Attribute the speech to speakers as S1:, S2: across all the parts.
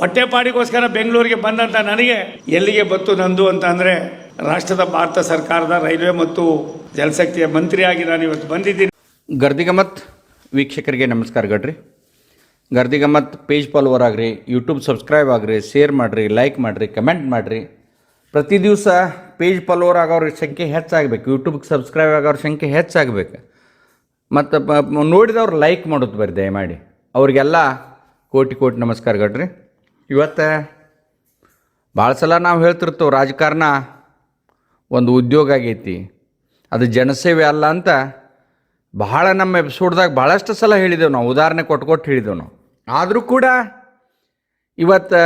S1: ಹೊಟ್ಟೆಪಾಡಿಗೋಸ್ಕರ ಬೆಂಗಳೂರಿಗೆ ಬಂದಂತ ನನಗೆ ಎಲ್ಲಿಗೆ ಬತ್ತು ನಂದು ಅಂತ ಅಂದರೆ ರಾಷ್ಟ್ರದ ಭಾರತ ಸರ್ಕಾರದ ರೈಲ್ವೆ ಮತ್ತು ಜಲಶಕ್ತಿಯ ಮಂತ್ರಿಯಾಗಿ ನಾನು ಇವತ್ತು ಬಂದಿದ್ದೀನಿ.
S2: ಗರ್ದಿಗಮತ್ ವೀಕ್ಷಕರಿಗೆ ನಮಸ್ಕಾರ ಗಡ್ರಿ. ಗರ್ದಿಗಮತ್ ಪೇಜ್ ಫಾಲೋವರ್ ಆಗ್ರಿ, ಯೂಟ್ಯೂಬ್ ಸಬ್ಸ್ಕ್ರೈಬ್ ಆಗ್ರಿ, ಶೇರ್ ಮಾಡಿರಿ, ಲೈಕ್ ಮಾಡಿರಿ, ಕಮೆಂಟ್ ಮಾಡಿರಿ. ಪ್ರತಿ ದಿವಸ ಪೇಜ್ ಫಾಲೋವರ್ ಆಗೋರ ಸಂಖ್ಯೆ ಹೆಚ್ಚಾಗಬೇಕು, ಯೂಟ್ಯೂಬ್ಗೆ ಸಬ್ಸ್ಕ್ರೈಬ್ ಆಗೋರ ಸಂಖ್ಯೆ ಹೆಚ್ಚಾಗಬೇಕು. ಮತ್ತು ನೋಡಿದವ್ರು ಲೈಕ್ ಮಾಡೋದು ಬರ್ರಿ ದಯಮಾಡಿ. ಅವ್ರಿಗೆಲ್ಲ ಕೋಟಿ ಕೋಟಿ ನಮಸ್ಕಾರ ಗಡ್ರಿ. ಇವತ್ತು ಭಾಳ ಸಲ ನಾವು ಹೇಳ್ತಿರ್ತೇವೆ ರಾಜಕಾರಣ ಒಂದು ಉದ್ಯೋಗ ಆಗೈತಿ. ಅದು ಜನಸೇವೆ ಅಲ್ಲ ಅಂತ ಬಹಳ ನಮ್ಮ ಎಪಿಸೋಡ್ದಾಗ ಭಾಳಷ್ಟು ಸಲ ಹೇಳಿದೆವು ನಾವು, ಉದಾಹರಣೆ ಕೊಟ್ಟು ಕೊಟ್ಟು ಹೇಳಿದೆವು ನಾವು. ಆದರೂ ಕೂಡ ಇವತ್ತು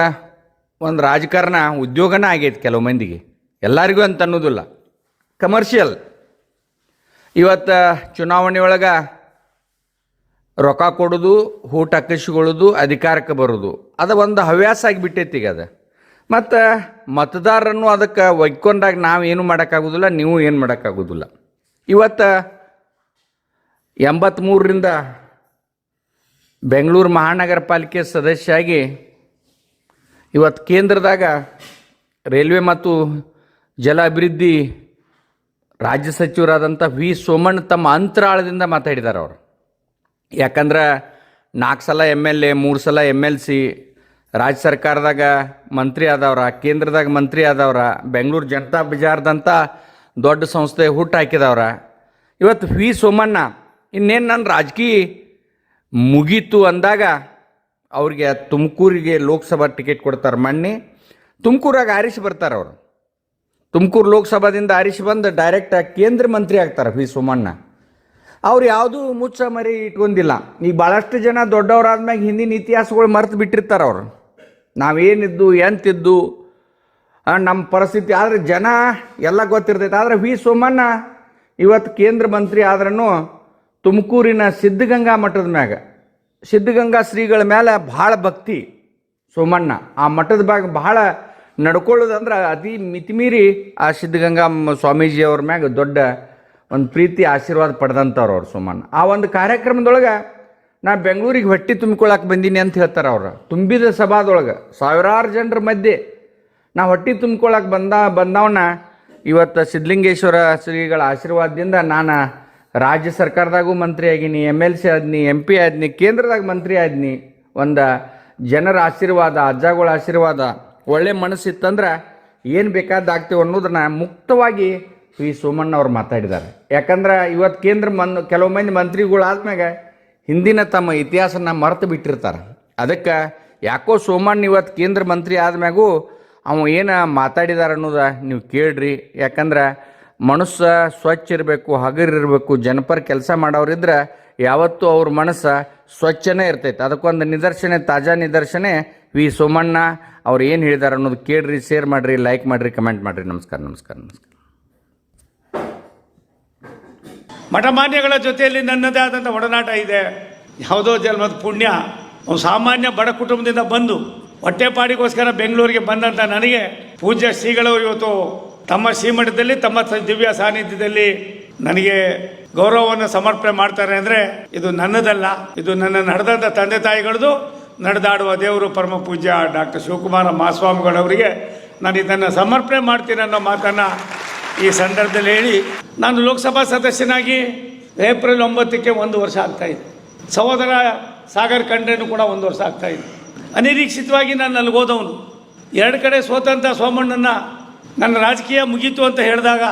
S2: ಒಂದು ರಾಜಕಾರಣ ಉದ್ಯೋಗನೇ ಆಗೈತಿ ಕೆಲವು ಮಂದಿಗೆ. ಎಲ್ಲರಿಗೂ ಅಂತ ಅನ್ನೋದಿಲ್ಲ. ಕಮರ್ಷಿಯಲ್ ಇವತ್ತು ಚುನಾವಣೆ ಒಳಗೆ ರೊಕ್ಕ ಕೊಡೋದು, ಊಟ ಕಸಿಗೊಳ್ಳೋದು ಅಧಿಕಾರಕ್ಕೆ ಬರೋದು. ಅದು ಒಂದು ಹವ್ಯಾಸ ಆಗಿಬಿಟ್ಟೈತಿ ಈಗ ಅದು. ಮತ್ತು ಮತದಾರರನ್ನು ಅದಕ್ಕೆ ಒಯ್ಕೊಂಡಾಗ ನಾವು ಏನು ಮಾಡೋಕ್ಕಾಗೋದಿಲ್ಲ, ನೀವು ಏನು ಮಾಡೋಕ್ಕಾಗೋದಿಲ್ಲ. ಇವತ್ತು ಎಂಬತ್ತ್ಮೂರರಿಂದ ಬೆಂಗಳೂರು ಮಹಾನಗರ ಪಾಲಿಕೆ ಸದಸ್ಯ ಆಗಿ ಇವತ್ತು ಕೇಂದ್ರದಾಗ ರೈಲ್ವೆ ಮತ್ತು ಜಲ ಅಭಿವೃದ್ಧಿ ರಾಜ್ಯ ಸಚಿವರಾದಂಥ ವಿ ಸೋಮಣ್ಣ ತಮ್ಮ ಅಂತರಾಳದಿಂದ ಮಾತಾಡಿದ್ದಾರೆ ಅವರು. ಯಾಕಂದ್ರೆ ನಾಲ್ಕು ಸಲ ಎಂ ಎಲ್ ಎ, ಮೂರು ಸಲ ಎಂ ಎಲ್ ಸಿ, ರಾಜ್ಯ ಸರ್ಕಾರದಾಗ ಮಂತ್ರಿ ಆದವ್ರ, ಕೇಂದ್ರದಾಗ ಮಂತ್ರಿ ಆದವ್ರ, ಬೆಂಗಳೂರು ಜನತಾ ಬಜಾರ್ದಂಥ ದೊಡ್ಡ ಸಂಸ್ಥೆ ಹುಟ್ಟು ಹಾಕಿದವ್ರ. ಇವತ್ತು ವಿ ಸೋಮಣ್ಣ, ಇನ್ನೇನು ನನ್ನ ರಾಜಕೀಯ ಮುಗೀತು ಅಂದಾಗ ಅವ್ರಿಗೆ ತುಮಕೂರಿಗೆ ಲೋಕಸಭಾ ಟಿಕೆಟ್ ಕೊಡ್ತಾರೆ ಮಣ್ಣಿ. ತುಮಕೂರಾಗ ಆರಿಸಿ ಬರ್ತಾರೆ ಅವರು. ತುಮಕೂರು ಲೋಕಸಭಾದಿಂದ ಆರಿಸಿ ಬಂದು ಡೈರೆಕ್ಟ್ ಕೇಂದ್ರ ಮಂತ್ರಿ ಆಗ್ತಾರೆ ವಿ ಸೋಮಣ್ಣ. ಅವ್ರು ಯಾವುದೂ ಮುಚ್ಚ ಮರಿ ಇಟ್ಕೊಂಡಿಲ್ಲ ಈಗ ಭಾಳಷ್ಟು ಜನ ದೊಡ್ಡವರಾದ್ಮ್ಯಾಗ ಹಿಂದಿನ ಇತಿಹಾಸಗಳು ಮರೆತು ಬಿಟ್ಟಿರ್ತಾರೆ ಅವರು. ನಾವೇನಿದ್ದು, ಎಂತಿದ್ದು ನಮ್ಮ ಪರಿಸ್ಥಿತಿ. ಆದರೆ ಜನ ಎಲ್ಲ ಗೊತ್ತಿರ್ತೈತೆ. ಆದರೆ ವಿ ಸೋಮಣ್ಣ ಇವತ್ತು ಕೇಂದ್ರ ಮಂತ್ರಿ ಆದ್ರೂ ತುಮಕೂರಿನ ಸಿದ್ಧಗಂಗಾ ಮಠದ ಮ್ಯಾಗ, ಸಿದ್ಧಗಂಗಾ ಶ್ರೀಗಳ ಮೇಲೆ ಭಾಳ ಭಕ್ತಿ ಸೋಮಣ್ಣ. ಆ ಮಠದ ಭಾಗ ಭಾಳ ನಡ್ಕೊಳ್ಳೋದಂದ್ರೆ ಅತಿ ಮಿತಿಮೀರಿ ಆ ಸಿದ್ಧಗಂಗಾ ಸ್ವಾಮೀಜಿಯವ್ರ ಮ್ಯಾಗ ದೊಡ್ಡ ಒಂದು ಪ್ರೀತಿ, ಆಶೀರ್ವಾದ ಪಡೆದಂಥವ್ರು ಅವ್ರು ಸುಮನ್. ಆ ಒಂದು ಕಾರ್ಯಕ್ರಮದೊಳಗೆ ನಾ ಬೆಂಗಳೂರಿಗೆ ಹೊಟ್ಟಿ ತುಂಬಿಕೊಳ್ಳಕ್ಕೆ ಬಂದೀನಿ ಅಂತ ಹೇಳ್ತಾರೆ ಅವ್ರು. ತುಂಬಿದ ಸಭಾದೊಳಗೆ ಸಾವಿರಾರು ಜನರ ಮಧ್ಯೆ ನಾ ಹೊಟ್ಟಿ ತುಂಬಿಕೊಳ್ಳಕ್ಕೆ ಬಂದ ಬಂದವನ್ನ ಇವತ್ತು ಸಿದ್ಧಲಿಂಗೇಶ್ವರ ಶ್ರೀಗಳ ಆಶೀರ್ವಾದದಿಂದ ನಾನು ರಾಜ್ಯ ಸರ್ಕಾರದಾಗೂ ಮಂತ್ರಿ ಆಗಿನಿ ಎಂ ಎಲ್ ಸಿ ಆದ್ನಿ ಎಂ ಪಿ ಆದ್ನಿ, ಕೇಂದ್ರದಾಗ ಮಂತ್ರಿ ಆದ್ನಿ. ಒಂದು ಜನರ ಆಶೀರ್ವಾದ, ಅಜ್ಜಗಳ ಆಶೀರ್ವಾದ, ಒಳ್ಳೆ ಮನಸ್ಸಿತ್ತಂದ್ರೆ ಏನು ಬೇಕಾದಾಗ್ತೀವಿ ಅನ್ನೋದನ್ನ ಮುಕ್ತವಾಗಿ ವಿ ಸೋಮಣ್ಣ ಅವ್ರು ಮಾತಾಡಿದ್ದಾರೆ. ಯಾಕಂದ್ರೆ ಇವತ್ತು ಕೇಂದ್ರ ಮನ್, ಕೆಲವು ಮಂದಿ ಮಂತ್ರಿಗಳು ಆದ್ಮ್ಯಾಗ ಹಿಂದಿನ ತಮ್ಮ ಇತಿಹಾಸನ ಮರೆತು ಬಿಟ್ಟಿರ್ತಾರೆ. ಅದಕ್ಕೆ ಯಾಕೋ ಸೋಮಣ್ಣ ಇವತ್ತು ಕೇಂದ್ರ ಮಂತ್ರಿ ಆದ್ಮ್ಯಾಗೂ ಅವ ಏನು ಮಾತಾಡಿದಾರೆ ಅನ್ನೋದ ನೀವು ಕೇಳ್ರಿ. ಯಾಕಂದ್ರೆ ಮನಸ್ಸು ಸ್ವಚ್ಛ ಇರಬೇಕು ಹಗರಿರಬೇಕು ಜನಪರ ಕೆಲಸ ಮಾಡೋರಿದ್ರೆ ಯಾವತ್ತೂ ಅವ್ರ ಮನಸ್ಸು ಸ್ವಚ್ಛನೇ ಇರ್ತೈತೆ. ಅದಕ್ಕೊಂದು ನಿದರ್ಶನ, ತಾಜಾ ನಿದರ್ಶನ ವಿ ಸೋಮಣ್ಣ ಅವ್ರು ಏನು ಹೇಳಿದಾರೆ ಅನ್ನೋದು ಕೇಳ್ರಿ ಶೇರ್ ಮಾಡಿರಿ ಲೈಕ್ ಮಾಡಿರಿ ಕಮೆಂಟ್ ಮಾಡಿರಿ. ನಮಸ್ಕಾರ ನಮಸ್ಕಾರ ನಮಸ್ಕಾರ.
S1: ಮಠಮಾನ್ಯಗಳ ಜೊತೆಯಲ್ಲಿ ನನ್ನದೇ ಆದಂಥ ಒಡನಾಟ ಇದೆ. ಯಾವುದೋ ಜನ್ಮದ ಪುಣ್ಯ. ಅವನು ಸಾಮಾನ್ಯ ಬಡ ಕುಟುಂಬದಿಂದ ಬಂದು ಹೊಟ್ಟೆಪಾಡಿಗೋಸ್ಕರ ಬೆಂಗಳೂರಿಗೆ ಬಂದಂಥ ನನಗೆ ಪೂಜ್ಯ ಶ್ರೀಗಳವರು ಇವತ್ತು ತಮ್ಮ ಶ್ರೀಮಠದಲ್ಲಿ, ತಮ್ಮ ದಿವ್ಯ ಸಾನ್ನಿಧ್ಯದಲ್ಲಿ ನನಗೆ ಗೌರವವನ್ನು ಸಮರ್ಪಣೆ ಮಾಡ್ತಾರೆ ಅಂದರೆ ಇದು ನನ್ನದಲ್ಲ. ಇದು ನನ್ನ ನಡೆದಂಥ ತಂದೆ ತಾಯಿಗಳದು ನಡೆದಾಡುವ ದೇವರು ಪರಮ ಪೂಜ್ಯ ಡಾಕ್ಟರ್ ಶಿವಕುಮಾರ ಮಾಸ್ವಾಮಿಗಳವರಿಗೆ ನಾನು ಇದನ್ನು ಸಮರ್ಪಣೆ ಮಾಡ್ತೀನಿ ಅನ್ನೋ ಮಾತನ್ನು ಈ ಸಂದರ್ಭದಲ್ಲಿ ಹೇಳಿ, ನಾನು ಲೋಕಸಭಾ ಸದಸ್ಯನಾಗಿ ಏಪ್ರಿಲ್ ಒಂಬತ್ತಕ್ಕೆ ಒಂದು ವರ್ಷ ಆಗ್ತಾ ಇದೆ. ಸಹೋದರ ಸಾಗರ್ ಖಂಡ್ರೆನೂ ಕೂಡ ಒಂದು ವರ್ಷ ಆಗ್ತಾ ಇದೆ. ಅನಿರೀಕ್ಷಿತವಾಗಿ ನಾನು ಅಲ್ಲಿ ಹೋದವನು. ಎರಡು ಕಡೆ ಸೋತಂಥ ಸೋಮಣ್ಣನ ನನ್ನ ರಾಜಕೀಯ ಮುಗೀತು ಅಂತ ಹೇಳಿದಾಗ